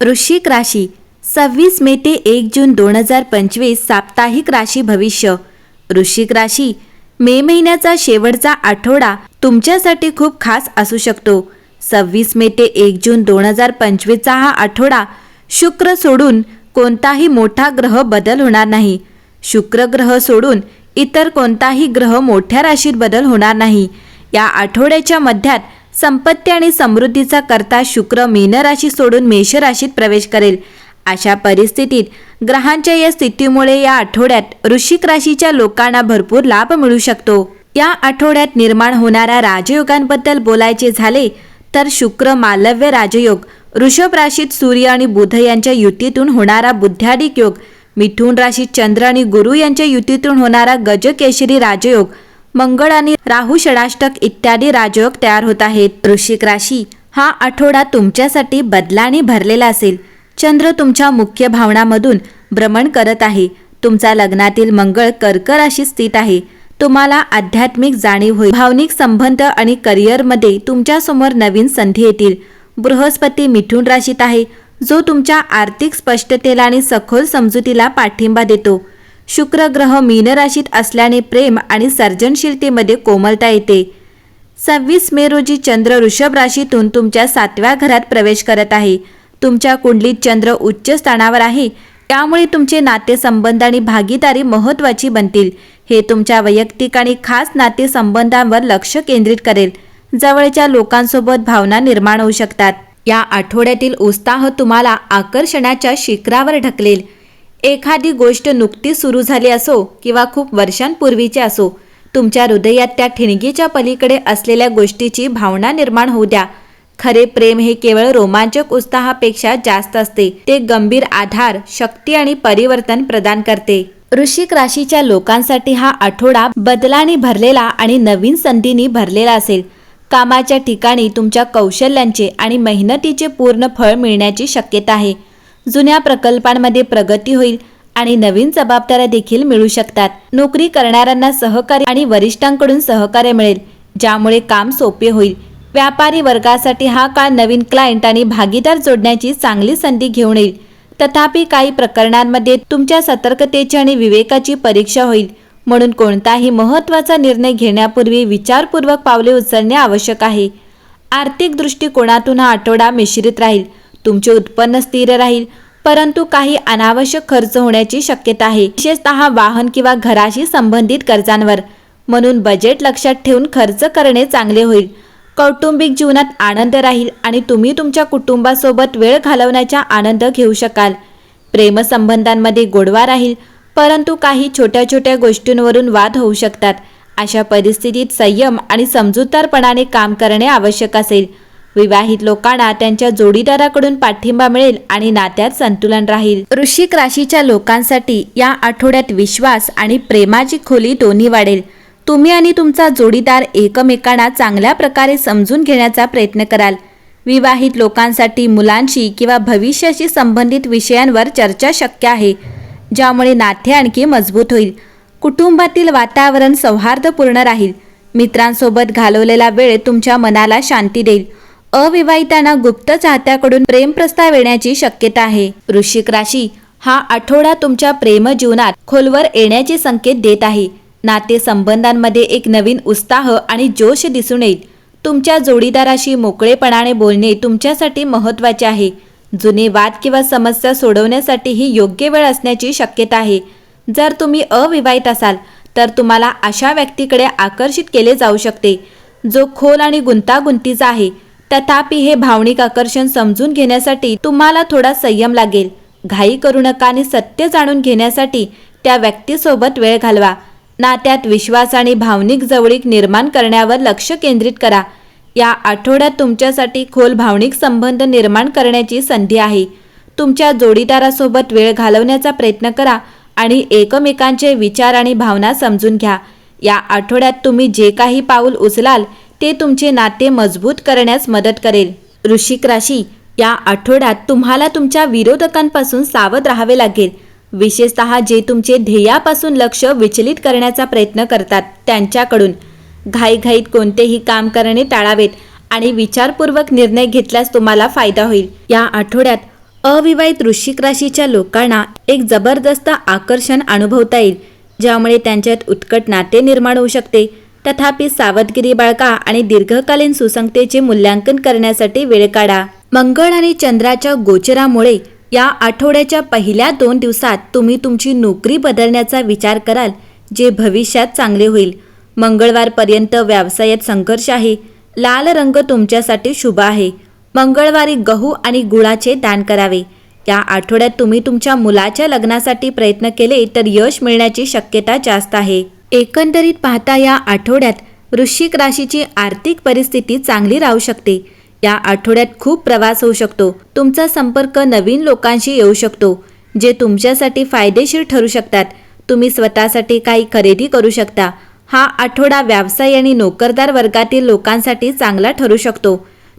वृश्चिक राशी सव्वीस मे ते एक जून दोन हजार पंचवीस साप्ताहिक राशी भविष्य. वृश्चिक राशी मे महिन्याचा शेवटचा आठवडा तुमच्यासाठी खूप खास असू शकतो. सव्वीस मे ते एक जून दोन हजार पंचवीसचा हा आठवडा शुक्र सोडून कोणताही मोठा ग्रह बदल होणार नाही. शुक्र ग्रह सोडून इतर कोणताही ग्रह मोठ्या राशीत बदल होणार नाही. या आठवड्याच्या मध्यात संपत्ती आणि समृद्धीचा करता शुक्र मीन राशी सोडून मेष राशीत प्रवेश करेल. अशा परिस्थितीत ग्रहांच्या या स्थितीमुळे या आठवड्यात वृश्चिक राशीच्या लोकांना भरपूर लाभ मिळू शकतो. या आठवड्यात निर्माण होणाऱ्या राजयोगांबद्दल बोलायचे झाले तर शुक्र मालव्य राजयोग वृषभ राशीत सूर्य आणि बुध यांच्या युतीतून होणारा बुद्ध्यादिक योग मिथुन राशीत चंद्र आणि गुरु यांच्या युतीतून होणारा गजकेशरी राजयोग मंगळ आणि राहू षडाष्टक इत्यादी राजयोग तयार होत आहेत. वृश्चिक राशी हा आठवडा तुमच्यासाठी बदलाने भरलेला असेल. चंद्र तुमच्या मुख्य भावनामधून भ्रमण करत आहे. तुमचा लग्नातील मंगळ कर्क राशी स्थित आहे. तुम्हाला आध्यात्मिक जाणीव होईल. भावनिक संबंध आणि करिअरमध्ये तुमच्यासमोर नवीन संधी येतील. बृहस्पती मिथुन राशीत आहे जो तुमच्या आर्थिक स्पष्टतेला आणि सखोल समजुतीला पाठिंबा देतो. शुक्र ग्रह मीन राशीत असल्याने प्रेम आणि सर्जनशीलतेमध्ये कोमलता येते. सव्वीस मे रोजी चंद्र वृषभ राशीतून तुमच्या सातव्या घरात प्रवेश करत आहे. तुमच्या कुंडलीत चंद्र उच्च स्थानावर आहे. त्यामुळे तुमचे नातेसंबंध आणि भागीदारी महत्त्वाची बनतील. हे तुमच्या वैयक्तिक आणि खास नातेसंबंधांवर लक्ष केंद्रित करेल. जवळच्या लोकांसोबत भावना निर्माण होऊ शकतात. या आठवड्यातील उत्साह तुम्हाला आकर्षणाच्या शिखरावर ढकलेल. एखादी गोष्ट नुकतीच सुरू झाली असो किंवा खूप वर्षांपूर्वीची असो तुमच्या हृदयात त्या ठिणगीच्या पलीकडे असलेल्या गोष्टीची भावना निर्माण होऊ द्या. खरे प्रेम हे केवळ रोमांचक उत्साहापेक्षा जास्त असते. ते गंभीर आधार शक्ती आणि परिवर्तन प्रदान करते. वृश्चिक राशीच्या लोकांसाठी हा आठवडा बदलाने भरलेला आणि नवीन संधींनी भरलेला असेल. कामाच्या ठिकाणी तुमच्या कौशल्यांचे आणि मेहनतीचे पूर्ण फळ मिळण्याची शक्यता आहे. जुन्या प्रकल्पांमध्ये प्रगती होईल आणि नवीन जबाबदाऱ्या देखील मिळू शकतात. नोकरी करणाऱ्यांना सहकार्य आणि वरिष्ठांकडून सहकार्य मिळेल ज्यामुळे काम सोपे होईल. व्यापारी वर्गासाठी हा काळ नवीन क्लायंट आणि भागीदार जोडण्याची चांगली संधी घेऊन येईल. तथापि काही प्रकरणांमध्ये तुमच्या सतर्कतेची आणि विवेकाची परीक्षा होईल म्हणून कोणताही महत्त्वाचा निर्णय घेण्यापूर्वी विचारपूर्वक पावले उचलणे आवश्यक आहे. आर्थिक दृष्टिकोनातून हा आठवडा मिश्रित राहील. तुमचे उत्पन्न स्थिर राहील. परंतु काही अनावश्यक खर्च होण्याची शक्यता आहे. विशेषतः वाहन किंवा घराशी संबंधित कर्जांवर. म्हणून बजेट लक्षात ठेवून खर्च करणे चांगले होईल. कौटुंबिक जीवनात आनंद राहील आणि तुम्ही तुमच्या कुटुंबासोबत वेळ घालवण्याचा आनंद घेऊ शकाल. प्रेमसंबंधांमध्ये गोडवा राहील. परंतु काही छोट्या छोट्या गोष्टींवरून वाद होऊ शकतात. अशा परिस्थितीत संयम आणि समजूतदारपणाने काम करणे आवश्यक असेल. विवाहित लोकांना त्यांच्या जोडीदाराकडून पाठिंबा मिळेल आणि नात्यात संतुलन राहील. वृश्चिक राशीच्या लोकांसाठी या आठवड्यात विश्वास आणि प्रेमाची खोली दोन्ही वाढेल. तुम्ही आणि तुमचा जोडीदार एकमेकांना चांगल्या प्रकारे समजून घेण्याचा प्रयत्न कराल. विवाहित लोकांसाठी मुलांशी किंवा भविष्याशी संबंधित विषयांवर चर्चा शक्य आहे ज्यामुळे नाते आणखी मजबूत होईल. कुटुंबातील वातावरण सौहार्दपूर्ण राहील. मित्रांसोबत घालवलेला वेळ तुमच्या मनाला शांती देईल. अविवाहितांना गुप्त चाहत्याकडून प्रेम प्रस्ताव येण्याची शक्यता आहे. वृश्चिक राशी हा आठवडा तुमच्या प्रेम जीवनात खोलवर येण्याचे संकेत देत आहे. नातेसंबंधांमध्ये एक नवीन उत्साह आणि जोश दिसून येईल. तुमच्या जोडीदाराशी मोकळेपणाने बोलणे तुमच्यासाठी महत्त्वाचे आहे. जुने वाद किंवा समस्या सोडवण्यासाठी ही योग्य वेळ असण्याची शक्यता आहे. जर तुम्ही अविवाहित असाल तर तुम्हाला अशा व्यक्तीकडे आकर्षित केले जाऊ शकते जो खोल आणि गुंतागुंतीचा आहे. तथापि हे भावनिक आकर्षण समजून घेण्यासाठी तुम्हाला थोडा संयम लागेल. घाई करू नका आणि सत्य जाणून घेण्यासाठी त्या व्यक्तीसोबत वेळ घालवा. नात्यात विश्वास आणि भावनिक जवळीक निर्माण करण्यावर लक्ष केंद्रित करा. या आठवड्यात तुमच्यासाठी खोल भावनिक संबंध निर्माण करण्याची संधी आहे. तुमच्या जोडीदारासोबत वेळ घालवण्याचा प्रयत्न करा आणि एकमेकांचे विचार आणि भावना समजून घ्या. या आठवड्यात तुम्ही जे काही पाऊल उचलाल ते तुमचे नाते मजबूत करण्यास मदत करेल. वृश्चिक राशी या आठवड्यात तुम्हाला तुमच्या विरोधकांपासून सावध राहावे लागेल. विशेषतः जे तुमचे ध्येयापासून लक्ष विचलित करण्याचा प्रयत्न करतात त्यांच्याकडून. घाईघाईत कोणतेही काम करणे टाळावेत आणि विचारपूर्वक निर्णय घेतल्यास तुम्हाला फायदा होईल. या आठवड्यात अविवाहित वृश्चिक राशीच्या लोकांना एक जबरदस्त आकर्षण अनुभवता येईल ज्यामुळे त्यांच्यात उत्कट नाते निर्माण होऊ शकते. तथापि सावधगिरी बाळगा आणि दीर्घकालीन सुसंगतेचे मूल्यांकन करण्यासाठी वेळ काढा. मंगळ आणि चंद्राच्या गोचरामुळे या आठवड्याच्या पहिल्या दोन दिवसात तुम्ही तुमची नोकरी बदलण्याचा विचार कराल जे भविष्यात चांगले होईल. मंगळवारपर्यंत व्यवसायात संघर्ष आहे. लाल रंग तुमच्यासाठी शुभ आहे. मंगळवारी गहू आणि गुळाचे दान करावे. या आठवड्यात तुम्ही तुमच्या मुलाच्या लग्नासाठी प्रयत्न केले तर यश मिळण्याची शक्यता जास्त आहे. एकंदरीत पाहता या आठवड्यात वृश्चिक राशीची आर्थिक परिस्थिती चांगली राहू शकते. या आठवड्यात खूप प्रवास होऊ शकतो. तुमचा संपर्क नवीन लोकांशी येऊ शकतो जे तुमच्यासाठी फायदेशीर ठरू शकतात. तुम्ही स्वतःसाठी काही खरेदी करू शकता. हा आठवडा व्यवसाय आणि नोकरदार वर्गातील लोकांसाठी चांगला ठरू शकतो.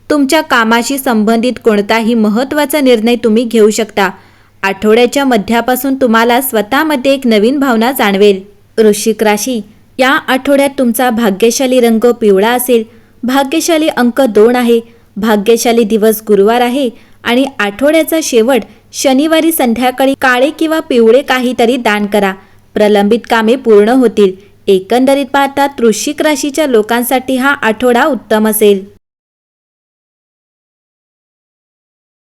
तुमच्या कामाशी संबंधित कोणताही महत्त्वाचा निर्णय तुम्ही घेऊ शकता. आठवड्याच्या मध्यापासून तुम्हाला स्वतःमध्ये एक नवीन भावना जाणवेल. वृश्चिक राशी या आठवड्यात तुमचा भाग्यशाली रंग पिवळा असेल. भाग्यशाली अंक दोन आहे. भाग्यशाली दिवस गुरुवार आहे आणि आठवड्याचा शेवट शनिवारी संध्याकाळी काळे किंवा पिवळे काहीतरी दान करा. प्रलंबित कामे पूर्ण होतील. एकंदरीत पाहता वृश्चिक राशीच्या लोकांसाठी हा आठवडा उत्तम असेल.